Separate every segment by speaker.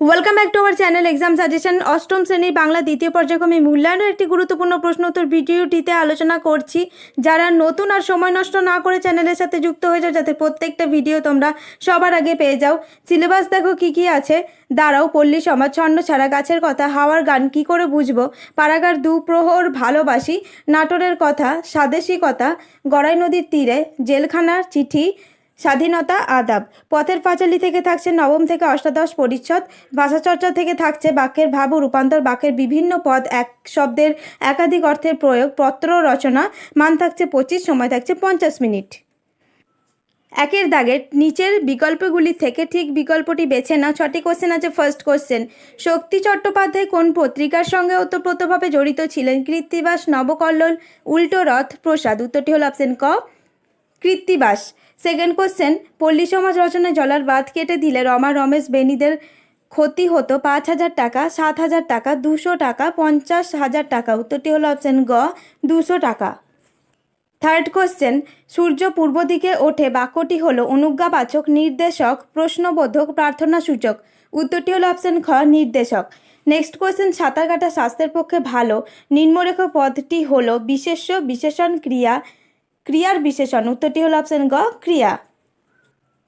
Speaker 1: Welcome back to our channel exam suggestion অষ্টম শ্রেণির বাংলা দ্বিতীয় পর্যায়ক্রমে মূল্যায়নের একটি গুরুত্বপূর্ণ প্রশ্ন উত্তর ভিডিওটিতে আলোচনা করছি। যারা নতুন আর সময় নষ্ট না করে চ্যানেলের সাথে যুক্ত হয়ে যাও, যাতে প্রত্যেকটা ভিডিও তোমরা সবার আগে পেয়ে যাও। সিলেবাস দেখো কি কি আছে। দাঁড়াও, পল্লী সমাজ ছন্ন ছাড়া গাছের কথা, হাওয়ার গান কি করে বুঝব? পাড়াগার দুপ্রহর ভালোবাসি, নাটোরের কথা স্বাদেশিকতা গড়াই নদীর তীরে, জেলখানার চিঠি স্বাধীনতা, আদাব। পথের পাঁচালী থেকে থাকছে নবম থেকে অষ্টাদশ পরিচ্ছদ। ভাষাচর্চা থেকে থাকছে বাক্যের ভাব ও রূপান্তর। বাক্যের বিভিন্ন পদ এক শব্দের একাধিক অর্থের প্রয়োগ, পত্র রচনা। মান থাকছে পঁচিশ, সময় থাকছে পঞ্চাশ মিনিট। একের দাগের নিচের বিকল্পগুলি থেকে ঠিক বিকল্পটি বেছে না ছটি কোশ্চেন আছে ফার্স্ট কোশ্চেন শক্তি চট্টোপাধ্যায় কোন পত্রিকার সঙ্গে ওতপ্রোতভাবে জড়িত ছিলেন? কৃত্তিবাস, নবকল্লোল, উল্টো রথ প্রসাদ উত্তরটি হল অপশন ক। কৃত্তিবাস। সেকেন্ড কোশ্চেন পল্লী সমাজ রচনায় জলার বাঁধ কেটে দিলে রমা রমেশ বেনিদের ক্ষতি হতো পাঁচ হাজার টাকা, সাত হাজার টাকা, দুশো টাকা, পঞ্চাশ হাজার টাকা। উত্তরটি হলো অপশন গ, দুশো টাকা। থার্ড কোশ্চেন সূর্য পূর্ব দিকে ওঠে, বাক্যটি হলো অনুজ্ঞাবাচক, নির্দেশক, প্রশ্নবোধক, প্রার্থনা সূচক। উত্তরটি হলো অপশন খ, নির্দেশক। নেক্সট কোশ্চেন সাঁতার কাটা স্বাস্থ্যের পক্ষে ভালো। নিম্নরেখ পদটি হলো বিশেষ্য, বিশেষণ ক্রিয়া ক্রিয়ার বিশেষণ। উত্তরটি হলো অপশন গ, ক্রিয়া।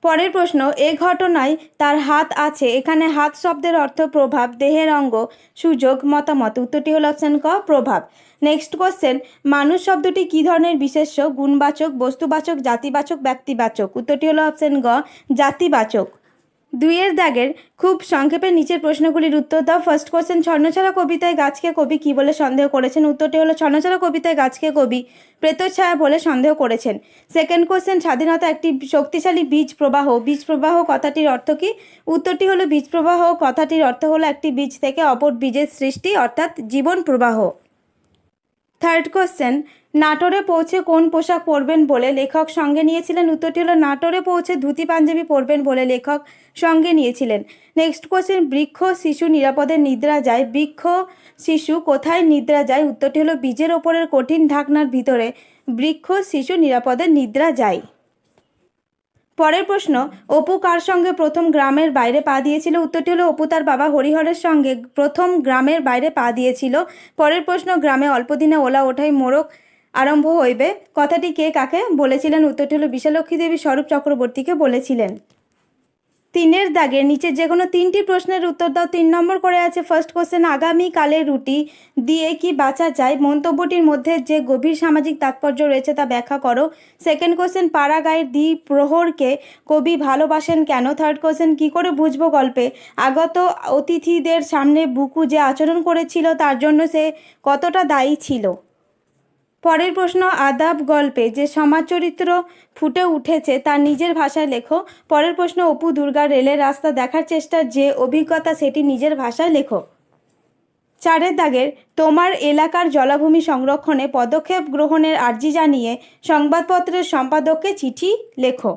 Speaker 1: পরের প্রশ্ন, এ ঘটনায় তার হাত আছে। এখানে হাত শব্দের অর্থ প্রভাব, দেহের অঙ্গ, সুযোগ, মতামত। উত্তরটি হল অপশন ক, প্রভাব। নেক্সট কোশ্চেন মানুষ শব্দটি কী ধরনের বিশেষ্য? গুণবাচক, বস্তুবাচক, জাতিবাচক, ব্যক্তিবাচক? উত্তরটি হল অপশন গ, জাতিবাচক। দুইয়ের দাগের খুব সংক্ষেপে নিচের প্রশ্নগুলির উত্তর দাও। ফার্স্ট কোশ্চেন ছন্নছাড়া কবিতায় গাছকে কবি কী বলে সন্দেহ করেছেন? উত্তরটি হলো ছন্নছাড়া কবিতায় গাছকে কবি প্রেতচ্ছায়া বলে সন্দেহ করেছেন। সেকেন্ড কোশ্চেন স্বাধীনতা একটি শক্তিশালী বীজ প্রবাহ। বীজ প্রবাহ কথাটির অর্থ কী? উত্তরটি হলো, বীজ প্রবাহ কথাটির অর্থ হলো একটি বীজ থেকে অপর বীজের সৃষ্টি, অর্থাৎ জীবন প্রবাহ। থার্ড কোশ্চেন নাটোরে পৌঁছে কোন পোশাক পরবেন বলে লেখক সঙ্গে নিয়েছিলেন, উত্তরটি হলো, নাটোরে পৌঁছে ধুতি পাঞ্জাবি পরবেন বলে লেখক সঙ্গে নিয়েছিলেন। নেক্সট কোশ্চেন বৃক্ষ শিশু নিরাপদে নিদ্রা যায়? বৃক্ষ শিশু কোথায় নিদ্রা যায়? উত্তরটি হলো, বীজের ওপরের কঠিন ঢাকনার ভিতরে বৃক্ষ শিশু নিরাপদে নিদ্রা যায়। পরের প্রশ্ন, অপু কার সঙ্গে প্রথম গ্রামের বাইরে পা দিয়েছিল? উত্তরটি হলো, অপু তার বাবা হরিহরের সঙ্গে প্রথম গ্রামের বাইরে পা দিয়েছিল। পরের প্রশ্ন, গ্রামে অল্পদিনে ওলা ওঠাই মোড়ক আরম্ভ হইবে। কথাটি কে কাকে বলেছিলেন? উত্তরটি হল বিশালক্ষী দেবী স্বরূপ চক্রবর্তীকে বলেছিলেন। তিনের দাগের নিচে যে কোনো তিনটি প্রশ্নের উত্তর দাও। তিন নম্বর করে আছে ফার্স্ট কোশ্চেন আগামী কালের রুটি দিয়ে কি বাঁচা যায়? মন্তব্যটির মধ্যে যে গভীর সামাজিক তাৎপর্য রয়েছে তা ব্যাখ্যা করো। সেকেন্ড কোশ্চেন পাড়া গায়ের দ্বি প্রহরকে কবি ভালোবাসেন কেন? থার্ড কোশ্চেন কি করে বুঝব গল্পে? আগত অতিথিদের সামনে বুকু যে আচরণ করেছিল, তার জন্য সে কতটা দায়ী ছিল? পরের প্রশ্ন, আদাব গল্পে যে সমাজ চরিত্র ফুটে উঠেছে তার নিজের ভাষায় লেখো। পরের প্রশ্ন, অপু দুর্গা রেলের রাস্তা দেখার চেষ্টা যে অভিজ্ঞতা সেটি নিজের ভাষায় লেখো। চারের দাগের, তোমার এলাকার জলাভূমি সংরক্ষণে পদক্ষেপ গ্রহণের আর্জি জানিয়ে সংবাদপত্রের সম্পাদককে চিঠি লেখো।